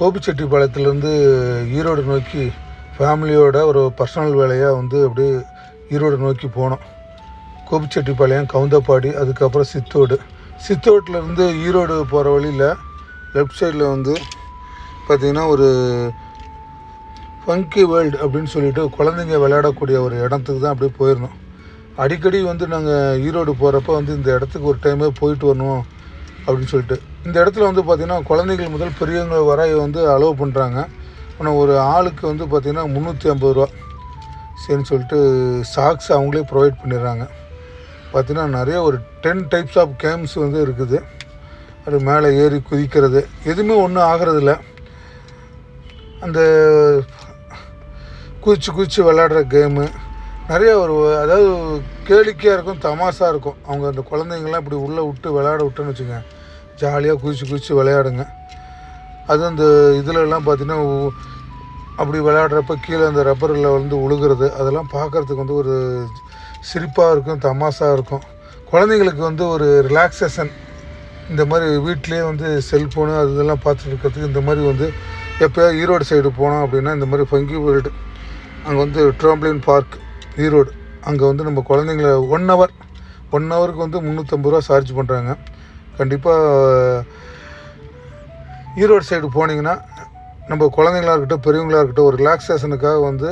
கோபிச்செட்டிப்பாளையத்துலேருந்து ஈரோடு நோக்கி ஃபேமிலியோட ஒரு பர்சனல் வேலையாக வந்து அப்படியே ஈரோடு நோக்கி போனோம். கோபிச்செட்டிப்பாளையம் கவுந்தப்பாடி அதுக்கப்புறம் சித்தோடு. சித்தோட்டிலேருந்து ஈரோடு போகிற வழியில் லெஃப்ட் சைடில் வந்து பார்த்திங்கன்னா ஒரு ஃபங்கி வேர்ல்டு அப்படின்னு சொல்லிட்டு குழந்தைங்க விளையாடக்கூடிய ஒரு இடத்துக்கு தான் அப்படியே போயிருந்தோம். அடிக்கடி வந்து நாங்கள் ஈரோடு போகிறப்ப வந்து இந்த இடத்துக்கு ஒரு டைமே போயிட்டு வரணும் அப்படின்னு சொல்லிட்டு. இந்த இடத்துல வந்து பார்த்திங்கன்னா குழந்தைகள் முதல் பெரியவங்க வர வந்து அலோவ் பண்ணுறாங்க ஆனால் ஒரு ஆளுக்கு வந்து பார்த்திங்கன்னா முந்நூற்றி ஐம்பது ரூபா சரின்னு சொல்லிட்டு சாக்ஸ் அவங்களே ப்ரொவைட் பண்ணிடுறாங்க. பார்த்திங்கன்னா நிறைய ஒரு டென் டைப்ஸ் ஆஃப் கேம்ஸ் வந்து இருக்குது. அது மேலே ஏறி குதிக்கிறது. எதுவுமே ஒன்றும் ஆகிறதில்ல. அந்த குதிச்சு குதிச்சு விளையாடுற கேமு நிறைய ஒரு அதாவது கேளிக்கையாக இருக்கும் தமாஷாக இருக்கும். அவங்க அந்த குழந்தைங்கள்லாம் இப்படி உள்ளே விட்டு விளையாட விட்டுன்னு வச்சுக்கோங்க. ஜாலியாக குதிச்சு குதிச்சு விளையாடுங்க. அது அந்த இதுலலாம் பார்த்தீங்கன்னா அப்படி விளையாடுறப்ப கீழே அந்த ரப்பரில் வந்து உழுகிறது அதெல்லாம் பார்க்குறதுக்கு வந்து ஒரு சிரிப்பாக இருக்கும் தமாஷாக இருக்கும். குழந்தைங்களுக்கு வந்து ஒரு ரிலாக்ஸேஷன் இந்த மாதிரி வீட்டிலே வந்து செல்ஃபோனு அது இதெல்லாம் பார்த்துட்டு இருக்கிறதுக்கு இந்த மாதிரி வந்து எப்போயாவது ஈரோடு சைடு போனோம் அப்படின்னா இந்த மாதிரி ஃபங்கி வேர்ல்டு அங்கே வந்து ட்ராம்ப்ளின் பார்க் ஈரோடு. அங்கே வந்து நம்ம குழந்தைங்கள ஒன் ஹவர் ஒன் ஹவருக்கு வந்து முந்நூற்றம்பது ரூபா சார்ஜ் பண்ணுறாங்க கண்டிப்பாக ஈரோடு சைடு போனீங்கன்னா நம்ம குழந்தைங்களா இருக்கட்டும் பெரியவங்களா இருக்கட்டும் ஒரு ரிலாக்ஸேஷனுக்காக வந்து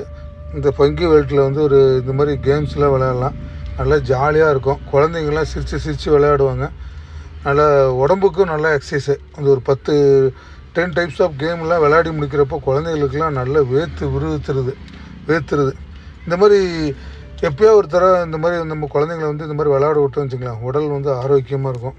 இந்த பங்கி வேல்ட்டில் வந்து ஒரு இந்த மாதிரி கேம்ஸ்லாம் விளையாடலாம். நல்லா ஜாலியாக இருக்கும். குழந்தைங்கள்லாம் சிரித்து சிரித்து விளையாடுவாங்க. நல்லா உடம்புக்கும் நல்லா எக்ஸசைஸு அந்த ஒரு பத்து டென் டைப்ஸ் ஆஃப் கேம்லாம் விளையாடி முடிக்கிறப்போ குழந்தைங்களுக்குலாம் நல்லா வேர்த்து விருத்துருது வேர்த்துருது. இந்த மாதிரி எப்பயோ ஒரு தடவை இந்த மாதிரி நம்ம குழந்தைங்கள வந்து இந்த மாதிரி விளையாட விட்டோம்னு வச்சுக்கலாம் உடல் வந்து ஆரோக்கியமாக இருக்கும்.